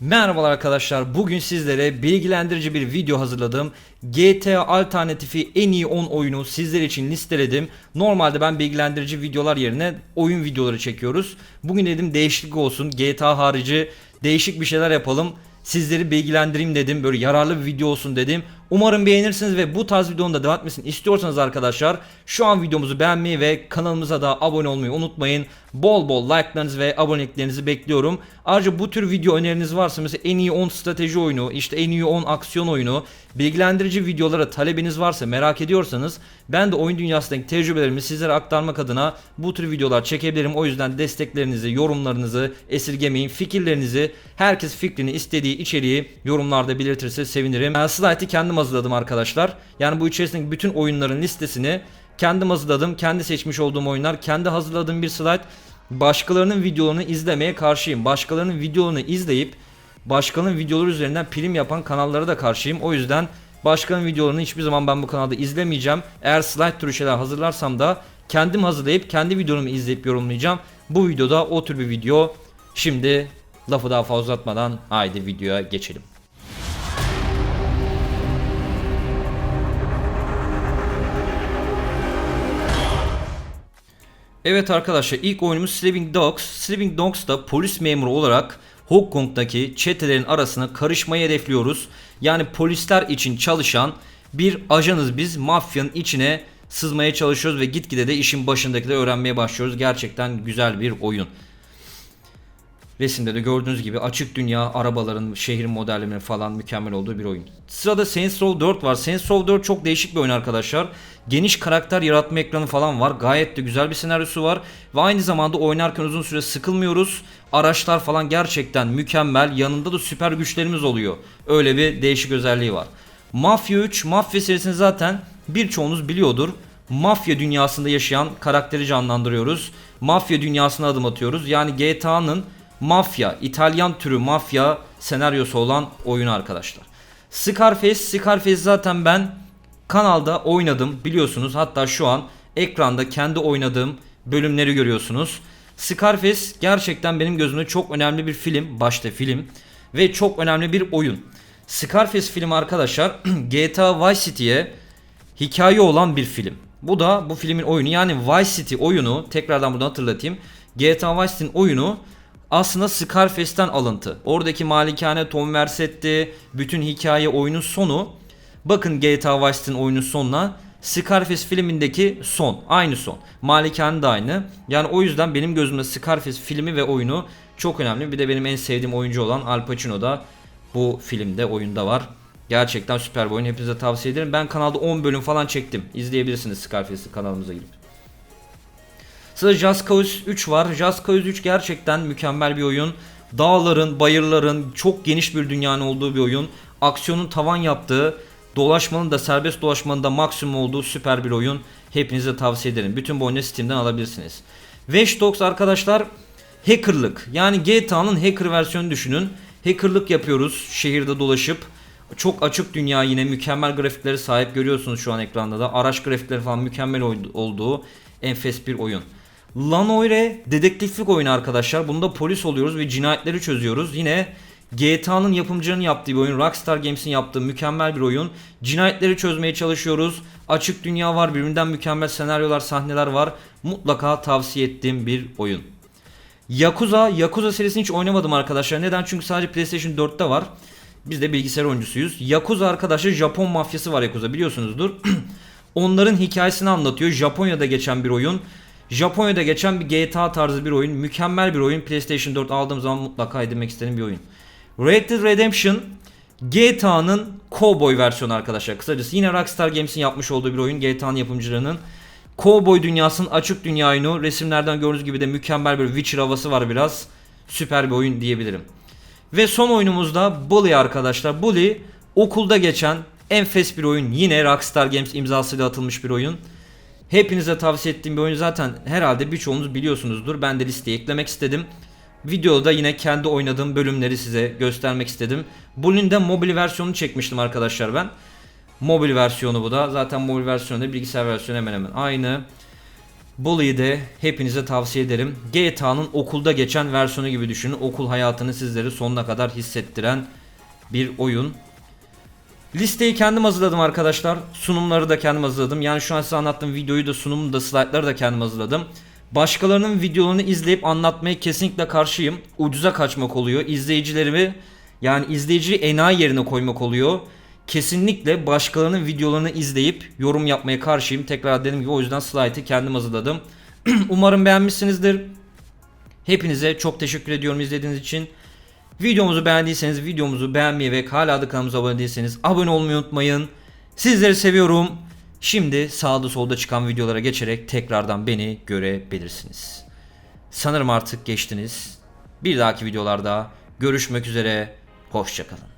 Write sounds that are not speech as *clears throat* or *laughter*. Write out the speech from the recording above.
Merhabalar arkadaşlar. Bugün sizlere bilgilendirici bir video hazırladım. GTA alternatifi en iyi 10 oyunu sizler için listeledim. Normalde ben bilgilendirici videolar yerine oyun videoları çekiyoruz. Bugün dedim değişiklik olsun. GTA harici değişik bir şeyler yapalım. Sizleri bilgilendireyim dedim. Böyle yararlı bir video olsun dedim. Umarım beğenirsiniz ve bu tarz videonun da devam etmesini istiyorsanız arkadaşlar şu an videomuzu beğenmeyi ve kanalımıza da abone olmayı unutmayın. Bol bol like'larınızı ve aboneliklerinizi bekliyorum. Ayrıca bu tür video öneriniz varsa mesela en iyi 10 strateji oyunu, işte en iyi 10 aksiyon oyunu, bilgilendirici videolara talebiniz varsa merak ediyorsanız ben de oyun dünyasındaki tecrübelerimi sizlere aktarmak adına bu tür videolar çekebilirim. O yüzden desteklerinizi, yorumlarınızı esirgemeyin. Fikirlerinizi, herkes fikrini istediği içeriği yorumlarda belirtirse sevinirim. Ben slide'ı kendim hazırladım arkadaşlar. Yani bu içerisindeki bütün oyunların listesini kendim hazırladım. Kendi seçmiş olduğum oyunlar, kendi hazırladığım bir slide. Başkalarının videolarını izlemeye karşıyım. Başkalarının videolarını izleyip başkalarının videoları üzerinden prim yapan kanallara da karşıyım. O yüzden başkalarının videolarını hiçbir zaman ben bu kanalda izlemeyeceğim. Eğer slide türü şeyler hazırlarsam da kendim hazırlayıp kendi videomu izleyip yorumlayacağım. Bu videoda o tür bir video. Şimdi lafı daha fazla uzatmadan haydi videoya geçelim. Evet arkadaşlar ilk oyunumuz Sleeping Dogs. Sleeping Dogs'ta polis memuru olarak Hong Kong'daki çetelerin arasına karışmayı hedefliyoruz. Yani polisler için çalışan bir ajanız biz. Mafyanın içine sızmaya çalışıyoruz ve gitgide de işin başındakileri öğrenmeye başlıyoruz. Gerçekten güzel bir oyun. Resimde de gördüğünüz gibi açık dünya arabaların, şehrin modellerinin falan mükemmel olduğu bir oyun. Sırada Saints Row 4 var. Saints Row 4 çok değişik bir oyun arkadaşlar. Geniş karakter yaratma ekranı falan var. Gayet de güzel bir senaryosu var. Ve aynı zamanda oynarken uzun süre sıkılmıyoruz. Araçlar falan gerçekten mükemmel. Yanında da süper güçlerimiz oluyor. Öyle bir değişik özelliği var. Mafya 3, Mafya serisini zaten birçoğunuz biliyordur. Mafya dünyasında yaşayan karakteri canlandırıyoruz. Mafya dünyasına adım atıyoruz. Yani GTA'nın mafya, İtalyan türü mafya senaryosu olan oyun arkadaşlar. Scarface, Scarface zaten ben kanalda oynadım biliyorsunuz. Hatta şu an ekranda kendi oynadığım bölümleri görüyorsunuz. Scarface gerçekten benim gözümde çok önemli bir film, başta film ve çok önemli bir oyun. Scarface film arkadaşlar *clears throat* GTA Vice City'ye hikaye olan bir film. Bu da bu filmin oyunu yani Vice City oyunu tekrardan buradan hatırlatayım. GTA Vice City'nin oyunu aslında Scarface'ten alıntı. Oradaki malikane Tom Versetti, bütün hikaye oyunun sonu. Bakın GTA Vice City'nin oyunun sonuna Scarface filmindeki son. Aynı son. Malikane de aynı. Yani o yüzden benim gözümde Scarface filmi ve oyunu çok önemli. Bir de benim en sevdiğim oyuncu olan Al Pacino da bu filmde oyunda var. Gerçekten süper bir oyun. Hepinize tavsiye ederim. Ben kanalda 10 bölüm falan çektim. İzleyebilirsiniz Scarface'i kanalımıza girip. Sırada Just Cause 3 var. Just Cause 3 gerçekten mükemmel bir oyun. Dağların, bayırların, çok geniş bir dünyanın olduğu bir oyun. Aksiyonun tavan yaptığı, dolaşmanın da serbest dolaşmanın da maksimum olduğu süper bir oyun. Hepinize tavsiye ederim. Bütün bu oyunu Steam'den alabilirsiniz. Watch Dogs arkadaşlar hackerlık. Yani GTA'nın hacker versiyonu düşünün. Hackerlık yapıyoruz şehirde dolaşıp. Çok açık dünya yine mükemmel grafikleri sahip görüyorsunuz şu an ekranda da. Araç grafikleri falan mükemmel olduğu enfes bir oyun. Lanoire dedektiflik oyunu arkadaşlar. Bunda polis oluyoruz ve cinayetleri çözüyoruz. Yine GTA'nın yapımcının yaptığı bir oyun. Rockstar Games'in yaptığı mükemmel bir oyun. Cinayetleri çözmeye çalışıyoruz. Açık dünya var. Birbirinden mükemmel senaryolar, sahneler var. Mutlaka tavsiye ettiğim bir oyun. Yakuza, Yakuza serisini hiç oynamadım arkadaşlar. Neden? Çünkü sadece PlayStation 4'te var. Biz de bilgisayar oyuncusuyuz. Yakuza arkadaşlar Japon mafyası var Yakuza biliyorsunuzdur. *clears throat* Onların hikayesini anlatıyor. Japonya'da geçen bir oyun. Japonya'da geçen bir GTA tarzı bir oyun. Mükemmel bir oyun. PlayStation 4 aldığım zaman mutlaka edinmek istediğim bir oyun. Red Dead Redemption GTA'nın Cowboy versiyonu arkadaşlar. Kısacası yine Rockstar Games'in yapmış olduğu bir oyun. GTA'nın yapımcılarının Cowboy dünyasının açık dünya oyunu. Resimlerden gördüğünüz gibi de mükemmel bir Witcher havası var biraz. Süper bir oyun diyebilirim. Ve son oyunumuzda Bully arkadaşlar. Bully okulda geçen enfes bir oyun. Yine Rockstar Games imzasıyla atılmış bir oyun. Hepinize tavsiye ettiğim bir oyun zaten herhalde birçoğunuz biliyorsunuzdur. Ben de listeye eklemek istedim. Videoda yine kendi oynadığım bölümleri size göstermek istedim. Bunun da mobil versiyonunu çekmiştim arkadaşlar ben. Mobil versiyonu bu da. Zaten mobil versiyonu da bilgisayar versiyonu hemen hemen aynı. Bolu'yu de hepinize tavsiye ederim. GTA'nın okulda geçen versiyonu gibi düşünün. Okul hayatını sizlere sonuna kadar hissettiren bir oyun. Listeyi kendim hazırladım arkadaşlar. Sunumları da kendim hazırladım. Yani şu an size anlattığım videoyu da sunumu da slaytları da kendim hazırladım. Başkalarının videolarını izleyip anlatmaya kesinlikle karşıyım. Ucuza kaçmak oluyor. İzleyicilerimi yani izleyiciyi enayi yerine koymak oluyor. Kesinlikle başkalarının videolarını izleyip yorum yapmaya karşıyım. Tekrar dediğim gibi o yüzden slaytı kendim hazırladım. *clears throat* Umarım beğenmişsinizdir. Hepinize çok teşekkür ediyorum izlediğiniz için. Videomuzu beğendiyseniz videomuzu beğenmeyi ve hala da kanalımıza abone değilseniz abone olmayı unutmayın. Sizleri seviyorum. Şimdi sağda solda çıkan videolara geçerek tekrardan beni görebilirsiniz. Sanırım artık geçtiniz. Bir dahaki videolarda görüşmek üzere. Hoşçakalın.